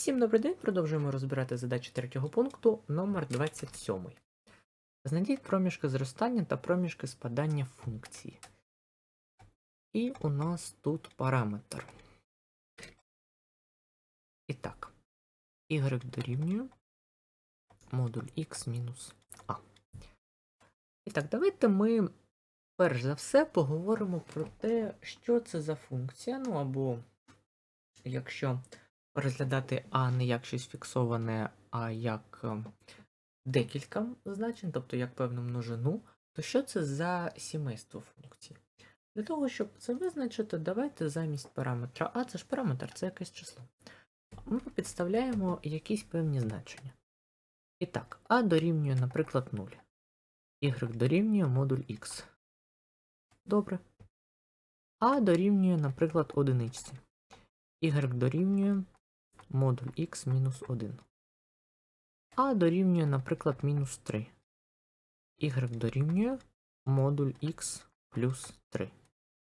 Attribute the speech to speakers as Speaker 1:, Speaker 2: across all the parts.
Speaker 1: Всім добрий день, продовжуємо розбирати задачі третього пункту номер 27. Знайдіть проміжки зростання та проміжки спадання функції. І у нас тут параметр. І так, y дорівнює модуль x мінус a. І так, давайте ми перш за все поговоримо про те, що це за функція, ну або якщо розглядати А не як щось фіксоване, а як е, декілька значень, тобто як певну множину, то що це за сімейство функцій? Для того, щоб це визначити, давайте замість параметра А, це ж параметр, це якесь число. Ми підставляємо якісь певні значення. І так, А дорівнює, наприклад, 0. Y дорівнює модуль X. Добре. А дорівнює, наприклад, одиниці. Y дорівнює модуль x мінус 1. А дорівнює, наприклад, мінус 3. Y дорівнює модуль x плюс 3.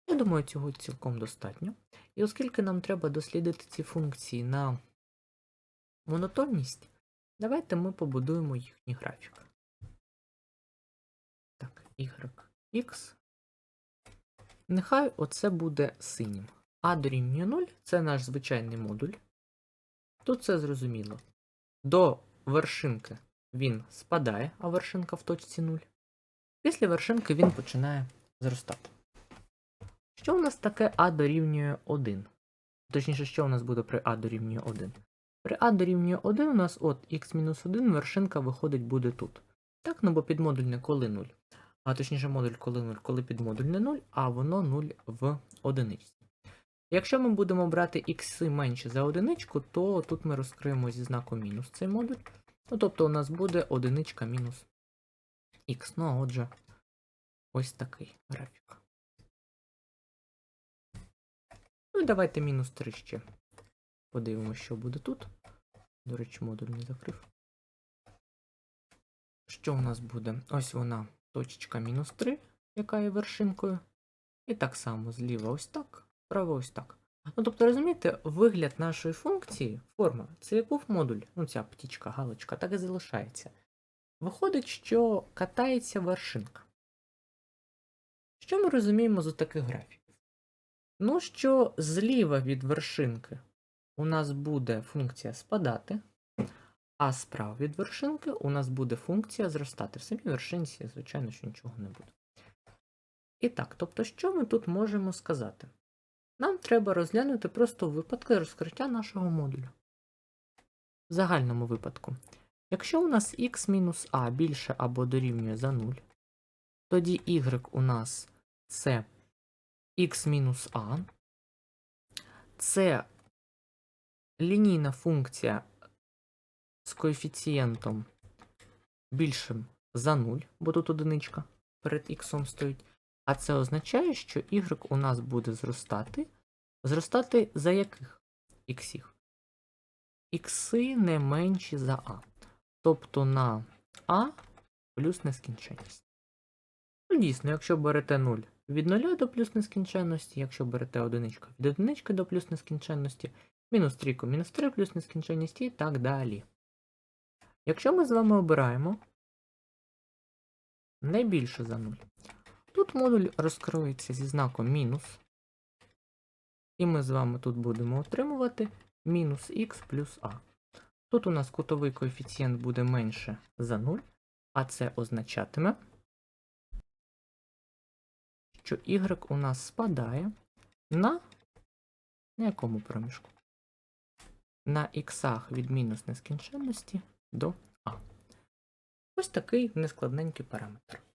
Speaker 1: Я думаю, цього цілком достатньо. І оскільки нам треба дослідити ці функції на монотонність, давайте ми побудуємо їхній графік. Так, YX. Нехай оце буде синім. А дорівнює 0 це наш звичайний модуль. Тут це зрозуміло. До вершинки він спадає, а вершинка в точці 0. Після вершинки він починає зростати. Що у нас таке А дорівнює 1? Точніше, що у нас буде при А дорівнює 1? При А дорівнює 1 у нас от х-1 вершинка виходить буде тут. Так, ну бо підмодульне коли 0. А точніше модуль коли 0, коли підмодульне 0, а воно 0 в одиниці. Якщо ми будемо брати ікси менше за одиничку, то тут ми розкриємо зі знаком мінус цей модуль. Ну, тобто у нас буде одиничка мінус х. Ну, а отже, ось такий графік. Ну і давайте мінус 3 ще. Подивимося, що буде тут. До речі, модуль не закрив. Що у нас буде? Ось вона, точечка мінус 3, яка є вершинкою. І так само зліва ось так, справа ось так. Ну, тобто, розумієте, вигляд нашої функції, форма, це як був модуль, ну ця птічка, галочка, так і залишається. Виходить, що катається вершинка. Що ми розуміємо з таких графіків? Ну, що зліва від вершинки у нас буде функція спадати, а справа від вершинки у нас буде функція зростати. В самій вершинці, звичайно, що нічого не буде. І так, тобто, що ми тут можемо сказати? Нам треба розглянути просто випадки розкриття нашого модуля. В загальному випадку. Якщо у нас x-а більше або дорівнює за 0, тоді y у нас це x-а. Це лінійна функція з коефіцієнтом більшим за 0, бо тут одиничка перед x стоїть. А це означає, що y у нас буде зростати. Зростати за яких іксів? Ікси не менші за А. Тобто на А плюс нескінченність. Ну, дійсно, якщо берете 0 від 0 до плюс нескінченності, якщо берете 1 від 1 до плюс нескінченності, мінус 3 мінус 3 плюс нескінченність і так далі. Якщо ми з вами обираємо не більше за 0, Тут модуль розкроється зі знаком мінус. І ми з вами тут будемо отримувати мінус х плюс а. Тут у нас кутовий коефіцієнт буде менше за 0, а це означатиме, що y у нас спадає на, на якому проміжку? На іксах від мінус нескінченності до а. Ось такий нескладненький параметр.